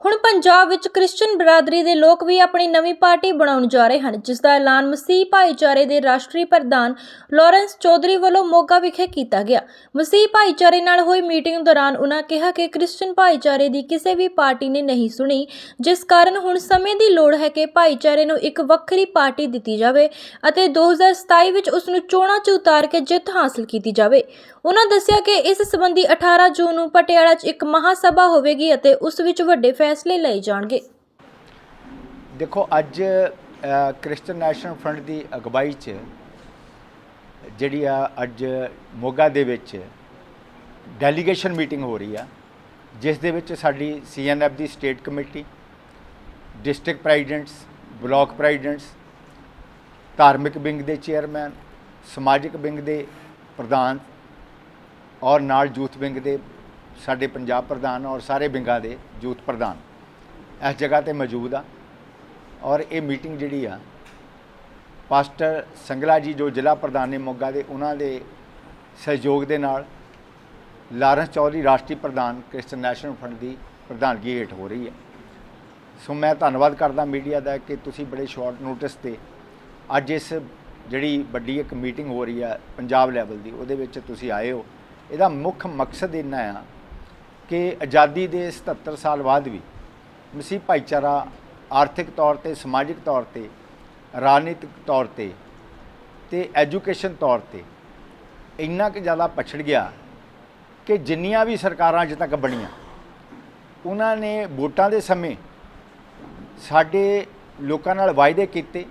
ਹੁਣ ਪੰਜਾਬ ਵਿੱਚ ਕ੍ਰਿਸਚੀਅਨ ਬਰਾਦਰੀ ਦੇ ਲੋਕ ਵੀ ਆਪਣੀ ਨਵੀਂ ਪਾਰਟੀ ਬਣਾਉਣ ਜਾ ਰਹੇ ਹਨ, ਜਿਸ ਦਾ ਐਲਾਨ ਮਸੀਹ ਭਾਈਚਾਰੇ ਦੇ ਰਾਸ਼ਟਰੀ ਪ੍ਰਧਾਨ ਲਾਰੈਂਸ ਚੌਧਰੀ ਵੱਲੋਂ ਮੋਗਾ ਵਿਖੇ ਕੀਤਾ ਗਿਆ। ਮਸੀਹ ਭਾਈਚਾਰੇ ਨਾਲ ਹੋਈ ਮੀਟਿੰਗ ਦੌਰਾਨ ਉਨ੍ਹਾਂ ਕਿਹਾ ਕਿ ਕ੍ਰਿਸਚੀਅਨ ਭਾਈਚਾਰੇ ਦੀ ਕਿਸੇ ਵੀ ਪਾਰਟੀ ਨੇ ਨਹੀਂ ਸੁਣੀ, ਜਿਸ ਕਾਰਨ ਹੁਣ ਸਮੇਂ ਦੀ ਲੋੜ ਹੈ ਕਿ ਭਾਈਚਾਰੇ ਨੂੰ ਇੱਕ ਵੱਖਰੀ ਪਾਰਟੀ ਦਿੱਤੀ ਜਾਵੇ ਅਤੇ 2027 ਵਿੱਚ ਉਸ ਨੂੰ ਚੋਣਾਂ 'ਚ ਉਤਾਰ ਕੇ ਜਿੱਤ ਹਾਸਲ ਕੀਤੀ ਜਾਵੇ। ਉਨ੍ਹਾਂ ਦੱਸਿਆ ਕਿ ਇਸ ਸੰਬੰਧੀ 18 ਜੂਨ ਨੂੰ ਪਟਿਆਲਾ 'ਚ ਇੱਕ ਮਹਾ ਸਭਾ ਹੋਵੇਗੀ ਅਤੇ ਉਸ ਵਿੱਚ ਵੱਡੇ ਫੈਸਲੇ ਲਏ ਜਾਣਗੇ। ਦੇਖੋ, ਅੱਜ ਕ੍ਰਿਸਚਨ ਨੈਸ਼ਨਲ ਫਰੰਟ ਦੀ ਅਗਵਾਈ 'ਚ, ਜਿਹੜੀ ਆ, ਅੱਜ ਮੋਗਾ ਦੇ ਵਿੱਚ ਡੈਲੀਗੇਸ਼ਨ ਮੀਟਿੰਗ ਹੋ ਰਹੀ ਆ, ਜਿਸ ਦੇ ਵਿੱਚ ਸਾਡੀ ਸੀਐਨਐਫ ਦੀ state committee, district presidents, block presidents, ਧਾਰਮਿਕ ਵਿੰਗ ਦੇ ਚੇਅਰਮੈਨ, ਸਮਾਜਿਕ ਵਿੰਗ ਦੇ ਪ੍ਰਧਾਨ ਔਰ ਨਾਲ ਯੂਥ ਵਿੰਗ ਦੇ ਸਾਡੇ ਪੰਜਾਬ ਪ੍ਰਧਾਨ ਔਰ ਸਾਰੇ ਵਿੰਗਾਂ ਦੇ ਯੂਥ ਪ੍ਰਧਾਨ ਇਸ ਜਗ੍ਹਾ ਤੇ ਮੌਜੂਦ ਆ। ਔਰ ਇਹ ਮੀਟਿੰਗ ਜਿਹੜੀ ਆ, ਪਾਸਟਰ ਸੰਗਲਾ ਜੀ ਜੋ ਜ਼ਿਲ੍ਹਾ ਪ੍ਰਧਾਨ ਨੇ ਮੋਗਾ ਦੇ, ਉਹਨਾਂ ਦੇ ਸਹਿਯੋਗ ਦੇ ਨਾਲ ਲਾਰੈਂਸ ਚੌਧਰੀ ਰਾਸ਼ਟਰੀ ਪ੍ਰਧਾਨ ਕ੍ਰਿਸਚਨ ਨੈਸ਼ਨਲ ਫੰਡ ਦੀ ਪ੍ਰਧਾਨਗੀ ਹੇਠ ਹੋ ਰਹੀ ਹੈ। ਸੋ ਮੈਂ ਧੰਨਵਾਦ ਕਰਦਾ ਮੀਡੀਆ ਦਾ ਕਿ ਤੁਸੀਂ ਬੜੇ ਸ਼ਾਰਟ ਨੋਟਿਸ ਤੇ ਅੱਜ ਇਸ ਜਿਹੜੀ ਵੱਡੀ ਇੱਕ ਮੀਟਿੰਗ ਹੋ ਰਹੀ ਹੈ ਪੰਜਾਬ ਲੈਵਲ ਦੀ, ਉਹਦੇ ਵਿੱਚ ਤੁਸੀਂ ਆਏ ਹੋ। ਇਹਦਾ ਮੁੱਖ ਮਕਸਦ ਇੰਨਾ ਆ ਕਿ ਆਜ਼ਾਦੀ ਦੇ 77 ਸਾਲ ਬਾਅਦ ਵੀ ਮਸੀਹ ਭਾਈਚਾਰਾ ਆਰਥਿਕ ਤੌਰ ਤੇ, ਸਮਾਜਿਕ ਤੌਰ ਤੇ, ਰਾਜਨੀਤਿਕ ਤੌਰ ਤੇ ਤੇ ਐਜੂਕੇਸ਼ਨ ਤੌਰ ਤੇ ਇੰਨਾ ਕਿ ਜ਼ਿਆਦਾ ਪਛੜ ਗਿਆ ਕਿ ਜਿੰਨੀਆਂ ਵੀ ਸਰਕਾਰਾਂ ਅਜੇ ਤੱਕ ਬਣੀਆਂ, ਉਹਨਾਂ ਨੇ ਵੋਟਾਂ ਦੇ ਸਮੇਂ ਸਾਡੇ ਲੋਕਾਂ ਨਾਲ ਵਾਅਦੇ ਕੀਤੇ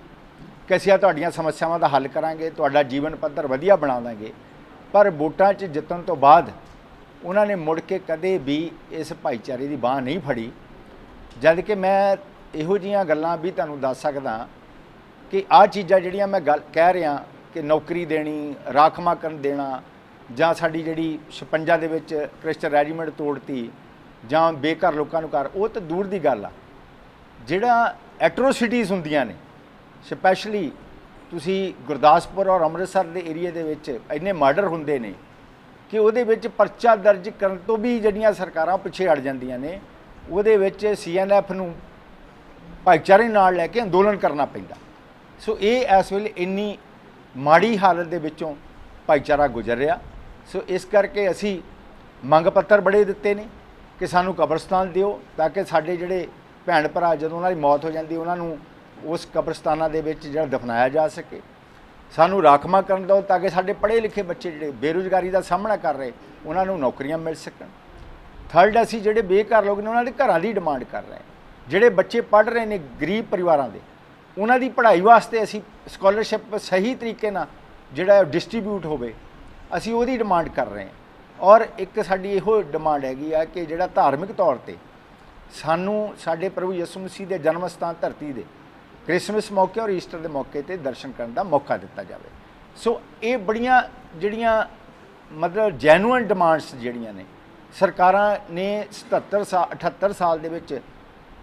ਕਿ ਅਸੀਂ ਆਹ ਤੁਹਾਡੀਆਂ ਸਮੱਸਿਆਵਾਂ ਦਾ ਹੱਲ ਕਰਾਂਗੇ, ਤੁਹਾਡਾ ਜੀਵਨ ਪੱਧਰ ਵਧੀਆ ਬਣਾ ਦਾਂਗੇ ਪਰ ਵੋਟਾਂ 'ਚ ਜਿੱਤਣ ਤੋਂ ਬਾਅਦ ਉਹਨਾਂ ਨੇ ਮੁੜ ਕੇ ਕਦੇ ਵੀ ਇਸ ਭਾਈਚਾਰੇ ਦੀ ਬਾਹ ਨਹੀਂ ਫੜੀ। ਜਦ ਕਿ ਮੈਂ ਇਹੋ ਜੀਆਂ ਗੱਲਾਂ ਵੀ ਤੁਹਾਨੂੰ ਦੱਸ ਸਕਦਾ ਕਿ ਆਹ ਚੀਜ਼ਾਂ ਜਿਹੜੀਆਂ ਮੈਂ ਗੱਲ ਕਹਿ ਰਿਹਾ ਕਿ ਨੌਕਰੀ ਦੇਣੀ ਰਾਖਵਾਂਕਰਨ ਦੇਣਾ ਜਾਂ ਸਾਡੀ ਜਿਹੜੀ 56 ਦੇ ਵਿੱਚ ਕ੍ਰਿਸਚਨ ਰੈਜੀਮੈਂਟ ਤੋੜਤੀ ਜਾਂ ਬੇਘਰ ਲੋਕਾਂ ਨੂੰ ਘਰ, ਉਹ ਤਾਂ ਦੂਰ ਦੀ ਗੱਲ ਆ। ਜਿਹੜਾ ਐਟਰੋਸਿਟੀਜ਼ ਹੁੰਦੀਆਂ ਨੇ, ਸਪੈਸ਼ਲੀ ਤੁਸੀਂ ਗੁਰਦਾਸਪੁਰ ਔਰ ਅੰਮ੍ਰਿਤਸਰ ਦੇ ਏਰੀਆ ਦੇ ਵਿੱਚ ਇੰਨੇ ਮਰਡਰ ਹੁੰਦੇ ਨੇ ਕਿ ਉਹਦੇ ਵਿੱਚ ਪਰਚਾ ਦਰਜ ਕਰਨ ਤੋਂ ਵੀ ਜਿਹੜੀਆਂ ਸਰਕਾਰਾਂ ਪਿੱਛੇ ਹਟ ਜਾਂਦੀਆਂ ਨੇ, ਉਹਦੇ ਵਿੱਚ ਸੀਐਨਐਫ ਨੂੰ ਭਾਈਚਾਰੇ ਨਾਲ ਲੈ ਕੇ ਅੰਦੋਲਨ ਕਰਨਾ ਪੈਂਦਾ। ਸੋ ਇਹ ਇਸ ਵੇਲੇ ਇੰਨੀ ਮਾੜੀ ਹਾਲਤ ਦੇ ਵਿੱਚੋਂ ਭਾਈਚਾਰਾ ਗੁਜ਼ਰ ਰਿਹਾ। ਸੋ ਇਸ ਕਰਕੇ ਅਸੀਂ ਮੰਗ ਪੱਤਰ ਬੜੇ ਦਿੱਤੇ ਨੇ ਕਿ ਸਾਨੂੰ ਕਬਰਸਤਾਨ ਦਿਓ ਤਾਂ ਕਿ ਸਾਡੇ ਜਿਹੜੇ ਭੈਣ ਭਰਾ ਜਦੋਂ ਉਹਨਾਂ ਦੀ ਮੌਤ ਹੋ ਜਾਂਦੀ, ਉਹਨਾਂ ਨੂੰ ਉਸ ਕਬਰਸਤਾਨਾਂ ਦੇ ਵਿੱਚ ਜਿਹੜਾ ਦਫਨਾਇਆ ਜਾ ਸਕੇ। ਸਾਨੂੰ ਰਾਖਵਾਂ ਕਰਨ ਦਿਓ ਤਾਂ ਕਿ ਸਾਡੇ ਪੜ੍ਹੇ ਲਿਖੇ ਬੱਚੇ ਜਿਹੜੇ ਬੇਰੁਜ਼ਗਾਰੀ ਦਾ ਸਾਹਮਣਾ ਕਰ ਰਹੇ, ਉਹਨਾਂ ਨੂੰ ਨੌਕਰੀਆਂ ਮਿਲ ਸਕਣ। ਥਰਡ ਅਸੀਂ ਜਿਹੜੇ ਬੇਘਰ ਲੋਕ ਨੇ, ਉਹਨਾਂ ਦੇ ਘਰਾਂ ਦੀ ਡਿਮਾਂਡ ਕਰ ਰਹੇ ਜਿਹੜੇ ਬੱਚੇ ਪੜ੍ਹ ਰਹੇ ਨੇ ਗਰੀਬ ਪਰਿਵਾਰਾਂ ਦੇ, ਉਹਨਾਂ ਦੀ ਪੜ੍ਹਾਈ ਵਾਸਤੇ ਅਸੀਂ ਸਕਾਲਰਸ਼ਿਪ ਸਹੀ ਤਰੀਕੇ ਨਾਲ ਜਿਹੜਾ ਡਿਸਟ੍ਰੀਬਿਊਟ ਹੋਵੇ, ਅਸੀਂ ਉਹਦੀ ਡਿਮਾਂਡ ਕਰ ਰਹੇ ਹਾਂ। ਔਰ ਇੱਕ ਸਾਡੀ ਇਹੋ ਡਿਮਾਂਡ ਹੈਗੀ ਆ ਕਿ ਜਿਹੜਾ ਧਾਰਮਿਕ ਤੌਰ ਤੇ ਸਾਨੂੰ ਸਾਡੇ ਪ੍ਰਭੂ ਯਿਸੂ ਮਸੀਹ ਦੇ ਜਨਮ ਸਥਾਨ ਧਰਤੀ ਦੇ ਕ੍ਰਿਸਮਸ ਮੌਕੇ ਔਰ ਈਸਟਰ ਦੇ ਮੌਕੇ ਤੇ ਦਰਸ਼ਨ ਕਰਨ ਦਾ ਮੌਕਾ ਦਿੱਤਾ ਜਾਵੇ। ਸੋ ਇਹ ਬੜੀਆਂ ਜਿਹੜੀਆਂ ਮਤਲਬ ਜੈਨੂਇਨ ਡਿਮਾਂਡਸ ਜਿਹੜੀਆਂ ਨੇ, ਸਰਕਾਰਾਂ ਨੇ 77 ਸਾਲ 78 ਸਾਲ ਦੇ ਵਿੱਚ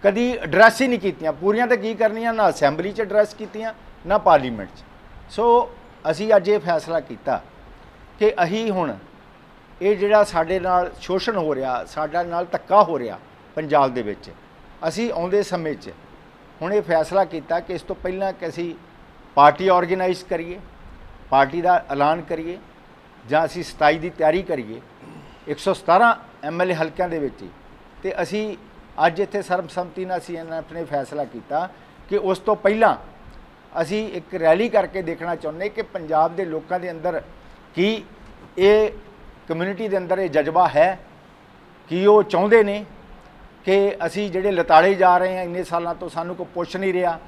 ਕਦੀ ਐਡਰੈਸ ਹੀ ਨਹੀਂ ਕੀਤੀਆਂ। ਪੂਰੀਆਂ ਤਾਂ ਕੀ ਕਰਨੀਆਂ? ਨਾ ਅਸੈਂਬਲੀ 'ਚ ਐਡਰੈਸ ਕੀਤੀਆਂ, ਨਾ ਪਾਰਲੀਮੈਂਟ 'ਚ। ਸੋ ਅਸੀਂ ਅੱਜ ਇਹ ਫੈਸਲਾ ਕੀਤਾ ਕਿ ਅਸੀਂ ਹੁਣ ਇਹ ਜਿਹੜਾ ਸਾਡੇ ਨਾਲ ਸ਼ੋਸ਼ਣ ਹੋ ਰਿਹਾ, ਸਾਡੇ ਨਾਲ ਧੱਕਾ ਹੋ ਰਿਹਾ ਪੰਜਾਬ ਦੇ ਵਿੱਚ, ਅਸੀਂ ਆਉਂਦੇ ਸਮੇਂ 'ਚ ਹੁਣ ਇਹ ਫੈਸਲਾ ਕੀਤਾ ਕਿ ਇਸ ਤੋਂ ਪਹਿਲਾਂ ਕਿ ਅਸੀਂ ਪਾਰਟੀ ਆਰਗੇਨਾਈਜ਼ ਕਰੀਏ, ਪਾਰਟੀ ਦਾ ਐਲਾਨ ਕਰੀਏ, ਜਾਂ ਅਸੀਂ 27 ਦੀ ਤਿਆਰੀ ਕਰੀਏ 117 ਐਮਐਲਏ ਹਲਕਿਆਂ ਦੇ ਵਿੱਚ ਹੀ। ਤੇ ਅਸੀਂ ਅੱਜ ਇੱਥੇ ਸਰਬਸੰਮਤੀ ਨਾਲ ਅਸੀਂ ਆਪਣੇ ਫੈਸਲਾ ਕੀਤਾ ਕਿ ਉਸ ਤੋਂ ਪਹਿਲਾਂ ਅਸੀਂ ਇੱਕ ਰੈਲੀ ਕਰਕੇ ਦੇਖਣਾ ਚਾਹੁੰਦੇ ਕਿ ਪੰਜਾਬ ਦੇ ਲੋਕਾਂ ਦੇ ਅੰਦਰ ਕੀ ਇਹ ਕਮਿਊਨਿਟੀ ਦੇ ਅੰਦਰ ਇਹ ਜਜ਼ਬਾ ਹੈ, ਕਿ ਉਹ ਚਾਹੁੰਦੇ ਨੇ ਕਿ ਅਸੀਂ ਜਿਹੜੇ ਲਤਾੜੇ ਜਾ ਰਹੇ ਹਾਂ, ਇੰਨੇ ਸਾਲਾਂ ਤੋਂ ਸਾਨੂੰ ਕੋਈ ਪੁੱਛ ਨਹੀਂ ਰਿਹਾ।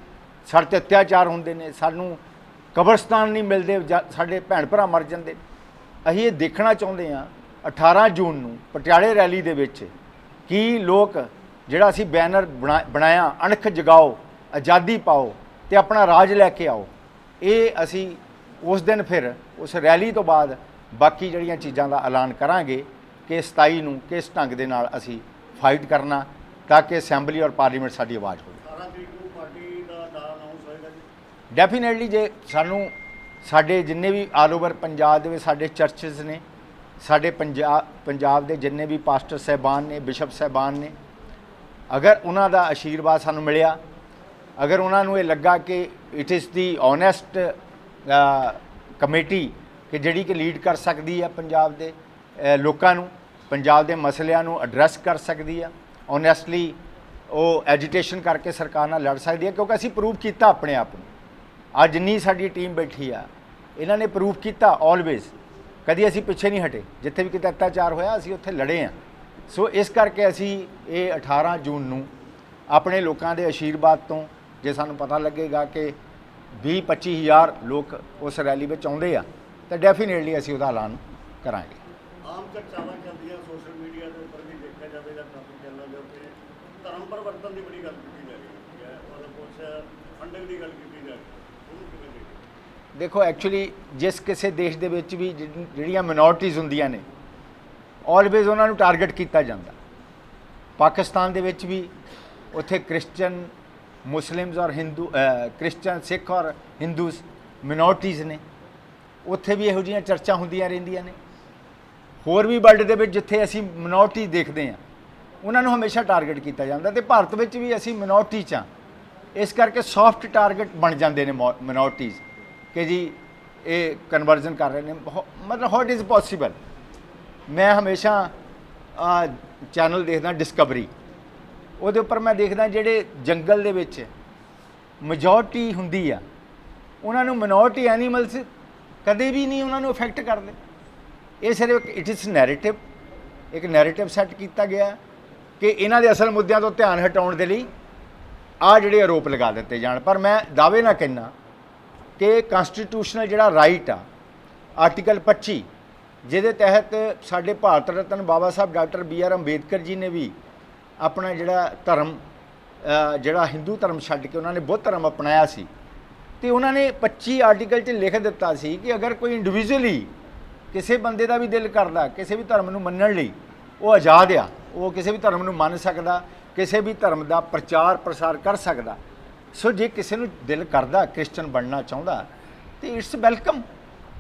ਸਾਡੇ ਤੇ ਅਤਿਆਚਾਰ ਹੁੰਦੇ ਨੇ, ਸਾਨੂੰ ਕਬਰਸਤਾਨ ਨਹੀਂ ਮਿਲਦੇ, ਜਾਂ ਸਾਡੇ ਭੈਣ ਭਰਾ ਮਰ ਜਾਂਦੇ। ਅਸੀਂ ਇਹ ਦੇਖਣਾ ਚਾਹੁੰਦੇ ਹਾਂ 18 ਜੂਨ ਨੂੰ ਪਟਿਆਲੇ ਰੈਲੀ ਦੇ ਵਿੱਚ ਕੀ ਲੋਕ ਜਿਹੜਾ ਅਸੀਂ ਬੈਨਰ ਬਣਾ- ਬਣਾਇਆ, ਅਣਖ ਜਗਾਓ, ਆਜ਼ਾਦੀ ਪਾਓ ਤੇ ਆਪਣਾ ਰਾਜ ਲੈ ਕੇ ਆਓ, ਇਹ ਅਸੀਂ ਉਸ ਦਿਨ ਫਿਰ, ਉਸ ਰੈਲੀ ਤੋਂ ਬਾਅਦ ਬਾਕੀ ਜਿਹੜੀਆਂ ਚੀਜ਼ਾਂ ਦਾ ਐਲਾਨ ਕਰਾਂਗੇ, ਕਿ 27 ਨੂੰ ਕਿਸ ਢੰਗ ਦੇ ਨਾਲ ਅਸੀਂ ਫਾਈਟ ਕਰਨਾ ਤਾਂ ਕਿ ਅਸੈਂਬਲੀ ਔਰ ਪਾਰਲੀਮੈਂਟ ਸਾਡੀ ਆਵਾਜ਼ ਹੋਵੇ। 18 ਤਰੀਕ ਨੂੰ ਪਾਰਟੀ ਦਾ ਨਾਂ ਅਨਾਉਂਸ ਹੋਏਗਾ ਜੀ? ਡੈਫੀਨੇਟਲੀ ਜੇ ਸਾਨੂੰ ਸਾਡੇ ਜਿੰਨੇ ਵੀ ਆਲ ਓਵਰ ਪੰਜਾਬ ਦੇ ਵਿੱਚ ਸਾਡੇ ਚਰਚਸ ਨੇ ਸਾਡੇ ਪੰਜਾਬ ਪੰਜਾਬ ਦੇ ਜਿੰਨੇ ਵੀ ਪਾਸਟਰ ਸਹਿਬਾਨ ਨੇ ਬਿਸ਼ਪ ਸਹਿਬਾਨ ਨੇ ਅਗਰ ਉਹਨਾਂ ਦਾ ਆਸ਼ੀਰਵਾਦ ਸਾਨੂੰ ਮਿਲਿਆ ਅਗਰ ਉਹਨਾਂ ਨੂੰ ਇਹ ਲੱਗਾ ਕਿ it is the honest committee ਕਿ ਜਿਹੜੀ ਕਿ ਲੀਡ ਕਰ ਸਕਦੀ ਹੈ ਪੰਜਾਬ ਦੇ ਲੋਕਾਂ ਨੂੰ ਪੰਜਾਬ ਦੇ ਮਸਲਿਆਂ ਨੂੰ ਐਡਰੈਸ ਕਰ ਸਕਦੀ ਆ। ਓਨੈਸਟਲੀ ਉਹ ਐਜੀਟੇਸ਼ਨ ਕਰਕੇ ਸਰਕਾਰ ਨਾਲ ਲੜ ਸਕਦੀ ਹੈ ਕਿਉਂਕਿ ਅਸੀਂ ਪ੍ਰੂਵ ਕੀਤਾ ਆਪਣੇ ਆਪ ਨੂੰ। ਅੱਜ ਨਹੀਂ ਸਾਡੀ ਟੀਮ ਬੈਠੀ ਆ, ਇਹਨਾਂ ਨੇ ਪ੍ਰੂਵ ਕੀਤਾ ਆਲਵੇਜ਼ ਕਦੀ ਅਸੀਂ ਪਿੱਛੇ ਨਹੀਂ ਹਟੇ, ਜਿੱਥੇ ਵੀ ਕਿਤੇ ਅਤਿਆਚਾਰ ਹੋਇਆ, ਅਸੀਂ ਉੱਥੇ ਲੜੇ ਆ। ਸੋ ਇਸ ਕਰਕੇ ਅਸੀਂ ਇਹ 18 ਜੂਨ ਨੂੰ ਆਪਣੇ ਲੋਕਾਂ ਦੇ ਆਸ਼ੀਰਵਾਦ ਤੋਂ, ਜੇ ਸਾਨੂੰ ਪਤਾ ਲੱਗੇਗਾ ਕਿ 20 25000 ਲੋਕ ਉਸ ਰੈਲੀ ਵਿੱਚ ਆਉਂਦੇ ਆ, ਤਾਂ ਡੈਫੀਨੇਟਲੀ ਅਸੀਂ ਉਹਦਾ ਐਲਾਨ ਕਰਾਂਗੇ। ਆਮ ਚਰਚਾਵਾਂ ਸੋਸ਼ਲ ਮੀਡੀਆ ਦੇ ਉੱਪਰ ਵੀ ਦੇਖਿਆ ਜਾਵੇ ਜਾਂ ਕਾਫੀ ਚੱਲਦਾ ਜੋ ਕਿ ਧਰਮ ਪਰਿਵਰਤਨ ਦੀ ਬੜੀ ਗੱਲ ਕੀਤੀ ਜਾ ਰਹੀ ਹੈ। ਮਤਲਬ ਕੁਝ ਫੰਡਿੰਗ ਦੀ ਗੱਲ ਕੀਤੀ ਜਾ ਰਹੀ ਹੈ। ਦੇਖੋ ਐਕਚੁਅਲੀ ਜਿਸ ਕਿਸੇ ਦੇਸ਼ ਦੇ ਵਿੱਚ ਵੀ ਜਿਹੜੀ- ਜਿਹੜੀਆਂ ਮਿਨੋਰਟੀਜ਼ ਹੁੰਦੀਆਂ ਨੇ ਆਲਵੇਜ਼ ਉਹਨਾਂ ਨੂੰ ਟਾਰਗੇਟ ਕੀਤਾ ਜਾਂਦਾ। ਪਾਕਿਸਤਾਨ ਦੇ ਵਿੱਚ ਵੀ ਉੱਥੇ ਕ੍ਰਿਸਚੀਅਨ ਮੁਸਲਿਮਸ ਔਰ ਹਿੰਦੂ ਕ੍ਰਿਸਚੀਅਨ ਸਿੱਖ ਔਰ ਹਿੰਦੂਸ ਮਿਨੋਰਟੀਜ਼ ਨੇ। ਉੱਥੇ ਵੀ ਇਹੋ ਜਿਹੀਆਂ ਚਰਚਾ ਹੁੰਦੀਆਂ ਰਹਿੰਦੀਆਂ ਨੇ। ਹੋਰ ਵੀ ਵਰਲਡ ਦੇ ਵਿੱਚ ਜਿੱਥੇ ਅਸੀਂ ਮਿਨੋਰਟੀ ਦੇਖਦੇ ਹਾਂ, ਉਹਨਾਂ ਨੂੰ ਹਮੇਸ਼ਾ ਟਾਰਗੇਟ ਕੀਤਾ ਜਾਂਦਾ ਤੇ ਭਾਰਤ ਵਿੱਚ ਵੀ ਅਸੀਂ ਮਿਨੋਰਟੀ ਚ ਹਾਂ। ਇਸ ਕਰਕੇ ਸੌਫਟ ਟਾਰਗੇਟ ਬਣ ਜਾਂਦੇ ਨੇ ਮਿਨੋਰਟੀਜ਼ ਕਿ ਜੀ, ਇਹ ਕਨਵਰਜਨ ਕਰ ਰਹੇ ਨੇ। ਹੋ- ਮਤਲਬ ਹਾਟ ਇਜ਼ ਪੋਸੀਬਲ ਮੈਂ ਹਮੇਸ਼ਾ ਚੈਨਲ ਦੇਖਦਾ ਡਿਸਕਵਰੀ ਉਹਦੇ ਉੱਪਰ ਮੈਂ ਦੇਖਦਾ ਜਿਹੜੇ ਜੰਗਲ ਦੇ ਵਿੱਚ ਮੈਜੋਰਟੀ ਹੁੰਦੀ ਆ, ਉਹਨਾਂ ਨੂੰ ਮਿਨੋਰਟੀ ਐਨੀਮਲਸ ਕਦੇ ਵੀ ਨਹੀਂ ਉਹਨਾਂ ਨੂੰ ਅਫੈਕਟ ਕਰਦੇ। ਇਹ ਸਿਰਫ ਇਟ ਇਜ਼ ਨੈਰੇਟਿਵ ਇੱਕ ਨੈਰੇਟਿਵ ਸੈੱਟ ਕੀਤਾ ਗਿਆ ਕਿ ਇਹਨਾਂ ਦੇ ਅਸਲ ਮੁੱਦਿਆਂ ਤੋਂ ਧਿਆਨ ਹਟਾਉਣ ਦੇ ਲਈ ਆ ਜਿਹੜੇ ਆਰੋਪ ਲਗਾ ਦਿੱਤੇ ਜਾਣ। ਪਰ ਮੈਂ ਦਾਅਵੇ ਨਾਲ ਕਹਿਣਾ ਕਿ ਕਨਸਟੀਟਿਊਸ਼ਨਲ ਜਿਹੜਾ ਰਾਈਟ ਆ ਆਰਟੀਕਲ 25 ਜਿਹਦੇ ਤਹਿਤ ਸਾਡੇ Bharat Ratna Baba Saheb doctor B R Ambedkar ji ਨੇ ਵੀ ਆਪਣਾ ਜਿਹੜਾ ਧਰਮ ਜਿਹੜਾ ਹਿੰਦੂ ਧਰਮ ਛੱਡ ਕੇ ਉਹਨਾਂ ਨੇ ਬੁੱਧ ਧਰਮ ਅਪਣਾਇਆ ਸੀ। ਤੇ ਉਹਨਾਂ ਨੇ 25 ਆਰਟੀਕਲ 'ਚ ਲਿਖ ਦਿੱਤਾ ਸੀ ਕਿ ਅਗਰ ਕੋਈ ਇੰਡੀਵਿਜੂਅਲੀ ਕਿਸੇ ਬੰਦੇ ਦਾ ਵੀ ਦਿਲ ਕਰਦਾ ਕਿਸੇ ਵੀ ਧਰਮ ਨੂੰ ਮੰਨਣ ਲਈ ਉਹ ਆਜ਼ਾਦ ਆ ਉਹ ਕਿਸੇ ਵੀ ਧਰਮ ਨੂੰ ਮੰਨ ਸਕਦਾ ਕਿਸੇ ਵੀ ਧਰਮ ਦਾ ਪ੍ਰਚਾਰ ਪ੍ਰਸਾਰ ਕਰ ਸਕਦਾ। ਸੋ ਜੇ ਕਿਸੇ ਨੂੰ ਦਿਲ ਕਰਦਾ ਕ੍ਰਿਸਚੀਅਨ ਬਣਨਾ ਚਾਹੁੰਦਾ ਤੇ ਇਟਸ ਵੈਲਕਮ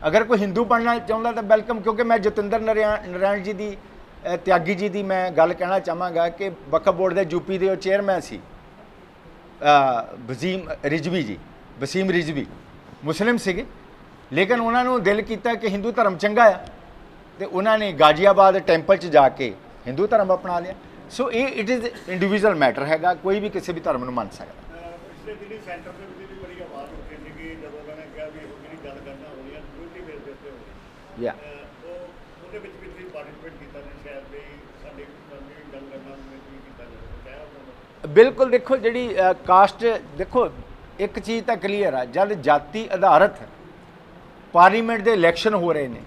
ਅਗਰ ਕੋਈ ਹਿੰਦੂ ਬਣਨਾ ਚਾਹੁੰਦਾ ਤਾਂ ਵੈਲਕਮ ਕਿਉਂਕਿ ਮੈਂ ਜਤਿੰਦਰ ਨਰਿਆ- ਨਾਰਾਇਣ ਜੀ ਦੀ ਤਿਆਗੀ ਜੀ ਦੀ ਮੈਂ ਗੱਲ ਕਹਿਣਾ ਚਾਹਾਂਗਾ ਕਿ ਵਕਫ ਬੋਰਡ ਦੇ ਯੂਪੀ ਦੇ ਉਹ ਚੇਅਰਮੈਨ ਸੀ ਅ, ਵਸੀਮ ਰਿਜਵੀ ਜੀ ਵਸੀਮ ਰਿਜਵੀ। ਮੁਸਲਿਮ ਸੀਗੇ। ਲੇਕਿਨ ਉਹਨਾਂ ਨੂੰ ਦਿਲ ਕੀਤਾ ਕਿ ਹਿੰਦੂ ਧਰਮ ਚੰਗਾ ਆ। ਤੇ ਉਹਨਾਂ ਨੇ ਗਾਜ਼ੀਆਬਾਦ ਟੈਂਪਲ 'ਚ ਜਾ ਕੇ ਹਿੰਦੂ ਧਰਮ ਅਪਣਾ ਲਿਆ। ਸੋ ਇਹ ਇਟ ਇਜ਼ ਇੰਡੀਵਿਜੂਅਲ ਮੈਟਰ ਹੈਗਾ ਕੋਈ ਵੀ ਕਿਸੇ ਵੀ ਧਰਮ ਨੂੰ ਮੰਨ ਸਕਦਾ। ਅਹ ਪਿਛਲੇ ਦਿਨੀ ਸੈਂਟਰ ਦੇ ਵਿੱਚ ਵੀ ਬੜੀ ਆਵਾਜ਼ ਉੱਠੀ ਸੀ ਕਿ ਜਦੋਂ ਉਹਨਾਂ ਨੇ ਕਿਹਾ ਵੀ ਇਹੋ ਜਿਹੜੀ ਗੱਲ ਕਰਨਾ ਹੋਣੀ ਹੈ ਕਮਿਊਨਿਟੀ ਬੇਸ ਦੇ ਉੱਤੇ ਹੋਣੀ ਯਾ ਅਹ ਉਹ ਉਹਦੇ ਵਿੱਚ ਵੀ ਤੁਸੀਂ ਪਾਰਟਿਸਿਪੇਟ ਕੀਤਾ ਨੇ ਸ਼ਾਇਦ ਵੀ ਸਾਡੇ ਫੈਮਿਲੀ ਗੱਲ ਕਰਨਾ ਵਿੱਚ ਵੀ ਕੀਤਾ ਜਾਵੇ ਕਿਹਾ ਉਹਨਾਂ ਨੇ। ਬਿਲਕੁਲ ਦੇਖੋ ਜਿਹੜੀ ਕਾਸਟ ਦੇਖੋ ਇੱਕ ਚੀਜ਼ ਤਾਂ ਕਲੀਅਰ ਆ ਜਦ ਜਾਤੀ ਆਧਾਰਿਤ ਪਾਰਲੀਮੈਂਟ ਦੇ ਇਲੈਕਸ਼ਨ ਹੋ ਰਹੇ ਨੇ,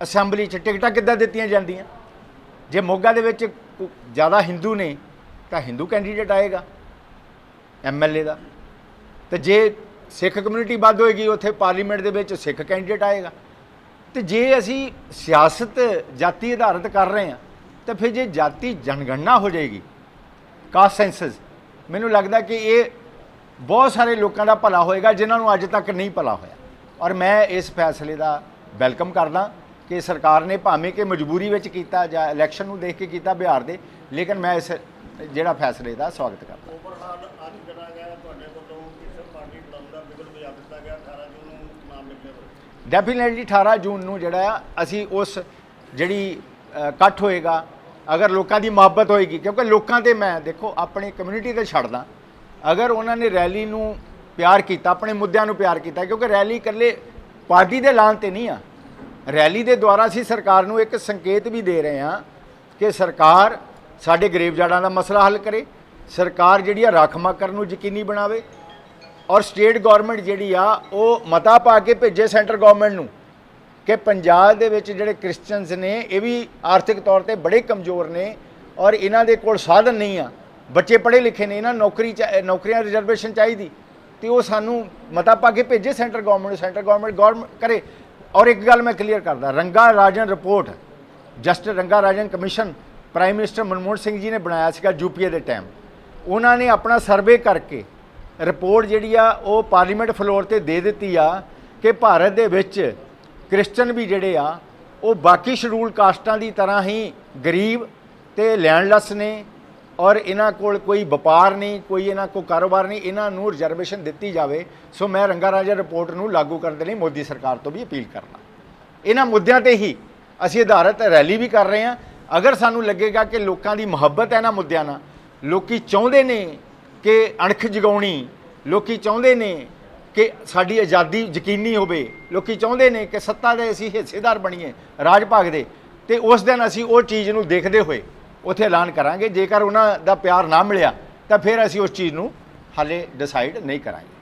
ਅਸੈਂਬਲੀ 'ਚ ਟਿਕਟਾਂ ਕਿੱਦਾਂ ਦਿੱਤੀਆਂ ਜਾਂਦੀਆਂ? ਜੇ ਮੋਗਾ ਦੇ ਵਿੱਚ ਜ਼ਿਆਦਾ ਹਿੰਦੂ ਨੇ, ਤਾਂ ਹਿੰਦੂ ਕੈਂਡੀਡੇਟ ਆਏਗਾ ਐਮਐਲਏ ਦਾ। ਤੇ ਜੇ ਸਿੱਖ ਕਮਿਊਨਿਟੀ ਵੱਧ ਹੋਏਗੀ, ਉੱਥੇ ਪਾਰਲੀਮੈਂਟ ਦੇ ਵਿੱਚ ਸਿੱਖ ਕੈਂਡੀਡੇਟ ਆਏਗਾ। ਤੇ ਜੇ ਅਸੀਂ ਸਿਆਸਤ, ਜਾਤੀ ਆਧਾਰਿਤ ਕਰ ਰਹੇ ਹਾਂ, ਤਾਂ ਫਿਰ ਜੇ ਜਾਤੀ ਜਨਗਣਨਾ ਹੋ ਜਾਏਗੀ ਕਾਸਟ ਸੈਂਸਸ ਮੈਨੂੰ ਲੱਗਦਾ ਕਿ ਇਹ ਬਹੁਤ ਸਾਰੇ ਲੋਕਾਂ ਦਾ ਭਲਾ ਹੋਏਗਾ, ਜਿਨ੍ਹਾਂ ਨੂੰ ਅੱਜ ਤੱਕ ਨਹੀਂ ਭਲਾ ਹੋਇਆ। ਔਰ ਮੈਂ ਇਸ ਫੈਸਲੇ ਦਾ ਵੈਲਕਮ ਕਰਦਾ ਕਿ ਸਰਕਾਰ ਨੇ ਭਾਵੇਂ ਕਿ ਮਜਬੂਰੀ ਵਿੱਚ ਕੀਤਾ ਜਾਂ ਇਲੈਕਸ਼ਨ ਨੂੰ ਦੇਖ ਕੇ ਕੀਤਾ ਬਿਹਾਰ ਦੇ ਲੇਕਿਨ ਮੈਂ ਇਸ ਜਿਹੜਾ ਫੈਸਲੇ ਦਾ ਸਵਾਗਤ ਕਰਦਾ। ਓਵਰਆਲ ਅੱਜ ਜਿਹੜਾ ਗਿਆ ਤੁਹਾਡੇ ਵੱਲੋਂ ਕਿਸ ਪਾਰਟੀ ਬਣਾਉਣ ਦਾ ਬਿਗਲ ਵਜਾ ਦਿੱਤਾ ਗਿਆ? 18 ਜੂਨ ਨੂੰ ਨਾਮ ਲਿਖਿਆ ਡੈਫੀਨੇਟਲੀ 18 ਜੂਨ ਨੂੰ ਜਿਹੜਾ ਆ ਅਸੀਂ ਉਸ ਜਿਹੜੀ ਇਕੱਠ ਹੋਏਗਾ ਅਗਰ ਲੋਕਾਂ ਦੀ ਮੁਹੱਬਤ ਹੋਏਗੀ ਕਿਉਂਕਿ ਲੋਕਾਂ ਤੇ ਮੈਂ ਦੇਖੋ ਆਪਣੀ ਕਮਿਊਨਿਟੀ ਤੇ ਛੱਡਦਾ। ਅਗਰ ਉਹਨਾਂ ਨੇ ਰੈਲੀ ਨੂੰ ਪਿਆਰ ਕੀਤਾ, ਆਪਣੇ ਮੁੱਦਿਆਂ ਨੂੰ ਪਿਆਰ ਕੀਤਾ, ਕਿਉਂਕਿ ਰੈਲੀ ਇਕੱਲੇ ਪਾਰਟੀ ਦੇ ਐਲਾਨ ਤੇ ਨਹੀਂ ਆ। ਰੈਲੀ ਦੇ ਦੁਆਰਾ ਅਸੀਂ ਸਰਕਾਰ ਨੂੰ ਇੱਕ ਸੰਕੇਤ ਵੀ ਦੇ ਰਹੇ ਹਾਂ ਕਿ ਸਰਕਾਰ ਸਾਡੇ ਗਰੀਬ ਜਾੜਾਂ ਦਾ ਮਸਲਾ ਹੱਲ ਕਰੇ, ਸਰਕਾਰ ਜਿਹੜੀ ਆ ਰਾਖਮਾਕਰ ਨੂੰ ਯਕੀਨੀ ਬਣਾਵੇ, ਔਰ ਸਟੇਟ ਗਵਰਨਮੈਂਟ ਜਿਹੜੀ ਆ, ਉਹ ਮਤਾ ਪਾ ਕੇ ਭੇਜੇ ਸੈਂਟਰ ਗਵਰਨਮੈਂਟ ਨੂੰ ਕਿ ਪੰਜਾਬ ਦੇ ਵਿੱਚ ਜਿਹੜੇ ਕ੍ਰਿਸਚੀਅਨਸ ਨੇ, ਇਹ ਵੀ ਆਰਥਿਕ ਤੌਰ ਤੇ ਬੜੇ ਕਮਜ਼ੋਰ ਨੇ ਔਰ ਇਹਨਾਂ ਦੇ ਕੋਲ ਸਾਧਨ ਨਹੀਂ ਆ। ਬੱਚੇ ਪੜ੍ਹੇ ਲਿਖੇ ਨੇ, ਇਹਨਾਂ ਨੌਕਰੀ ਚਾ- ਨੌਕਰੀਆਂ, ਰਿਜ਼ਰਵੇਸ਼ਨ ਚਾਹੀਦੀ। ਤੇ ਉਹ ਸਾਨੂੰ ਮਤਾ ਪਾ ਕੇ ਭੇਜੇ ਸੈਂਟਰ ਗਵਰਨਮੈਂਟ ਨੂੰ, ਸੈਂਟਰ ਗਵਰਨਮੈਂਟ ਗਵਰਨਮੈਂਟ ਕਰੇ। ਔਰ ਇੱਕ ਗੱਲ ਮੈਂ ਕਲੀਅਰ ਕਰਦਾ, ਰੰਗਾ Rajan report just Ranga Rajan commission prime minister Manmohan Singh ji ਨੇ ਬਣਾਇਆ ਸੀਗਾ ਯੂਪੀਏ ਦੇ ਟਾਈਮ ਉਹਨਾਂ ਨੇ ਆਪਣਾ ਸਰਵੇ ਕਰਕੇ ਰਿਪੋਰਟ ਜਿਹੜੀ ਆ, ਉਹ ਪਾਰਲੀਮੈਂਟ ਫਲੋਰ ਤੇ ਦੇ ਦਿੱਤੀ ਆ ਕਿ ਭਾਰਤ ਦੇ ਵਿੱਚ ਕ੍ਰਿਸਚੀਅਨ ਵੀ ਜਿਹੜੇ ਆ, ਉਹ ਬਾਕੀ ਸ਼ਡਿਊਲ ਕਾਸਟਾਂ ਦੀ ਤਰ੍ਹਾਂ ਹੀ ਗਰੀਬ ਤੇ ਲੈਂਡਲੈਸ ਨੇ ਔਰ ਇਹਨਾਂ ਕੋਲ ਕੋਈ ਵਪਾਰ ਨਹੀਂ, ਕੋਈ ਇਹਨਾਂ ਕੋਲ ਕਾਰੋਬਾਰ ਨਹੀਂ, ਇਹਨਾਂ ਨੂੰ ਰਿਜ਼ਰਵੇਸ਼ਨ ਦਿੱਤੀ ਜਾਵੇ। ਸੋ ਮੈਂ ਰੰਗਾ ਰਾਜਾ ਰਿਪੋਰਟ ਨੂੰ ਲਾਗੂ ਕਰਨ ਦੇ ਲਈ ਮੋਦੀ ਸਰਕਾਰ ਤੋਂ ਵੀ ਅਪੀਲ ਕਰਨਾ। ਇਹਨਾਂ ਮੁੱਦਿਆਂ ਤੇ ਹੀ ਅਸੀਂ ਆਧਾਰਿਤ ਰੈਲੀ ਵੀ ਕਰ ਰਹੇ ਹਾਂ। ਅਗਰ ਸਾਨੂੰ ਲੱਗੇਗਾ ਕਿ ਲੋਕਾਂ ਦੀ ਮੁਹੱਬਤ ਹੈ ਇਹਨਾਂ ਮੁੱਦਿਆਂ ਨਾਲ, ਲੋਕੀ ਚਾਹੁੰਦੇ ਨੇ ਕਿ ਅਣਖ ਜਗਾਉਣੀ, ਲੋਕੀ ਚਾਹੁੰਦੇ ਨੇ ਕਿ ਸਾਡੀ ਆਜ਼ਾਦੀ ਯਕੀਨੀ ਹੋਵੇ, ਲੋਕੀ ਚਾਹੁੰਦੇ ਨੇ ਕਿ ਸੱਤਾ ਦੇ ਅਸੀਂ ਹਿੱਸੇਦਾਰ ਬਣੀਏ, ਰਾਜ ਭਾਗ ਦੇ ਤੇ ਉਸ ਦਿਨ ਅਸੀਂ ਉਹ ਚੀਜ਼ ਨੂੰ ਦੇਖਦੇ ਹੋਏ ਉੱਥੇ ਐਲਾਨ ਕਰਾਂਗੇ। ਜੇਕਰ ਉਹਨਾਂ ਦਾ ਪਿਆਰ ਨਾ ਮਿਲਿਆ, ਤਾਂ ਫਿਰ ਅਸੀਂ ਉਸ ਚੀਜ਼ ਨੂੰ ਹਾਲੇ ਡਿਸਾਈਡ ਨਹੀਂ ਕਰਾਂਗੇ।